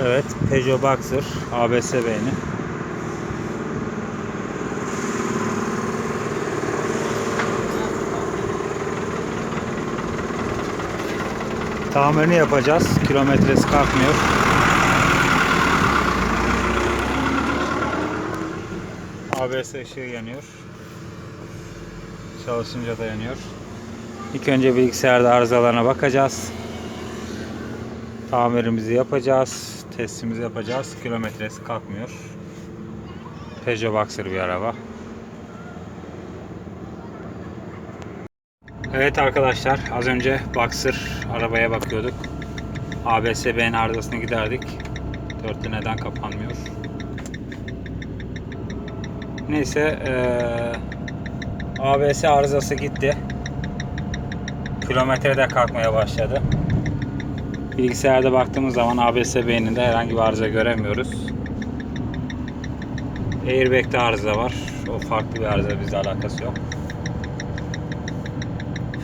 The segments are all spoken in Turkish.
Evet, Peugeot Boxer ABS beyni. Tamirini yapacağız. Kilometresi kalkmıyor. ABS ışığı yanıyor. Çalışınca da yanıyor. İlk önce bilgisayarda arızalarına bakacağız. Tamirimizi yapacağız. Testimizi yapacağız. Kilometresi kalkmıyor. Peugeot Boxer bir araba. Evet arkadaşlar az önce Boxer arabaya bakıyorduk. ABS beyin arızasını giderdik. Dörtlü neden kapanmıyor? Neyse eee ABS arızası gitti. Kilometre de kalkmaya başladı. Bilgisayarda baktığımız zaman ABS beyninde herhangi bir arıza göremiyoruz. Airbag'de arıza var. O farklı bir arıza bizle alakası yok.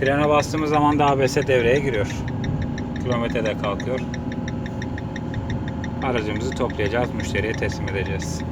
Frene bastığımız zaman da ABS devreye giriyor. Kilometre de kalkıyor. Aracımızı toplayacağız, müşteriye teslim edeceğiz.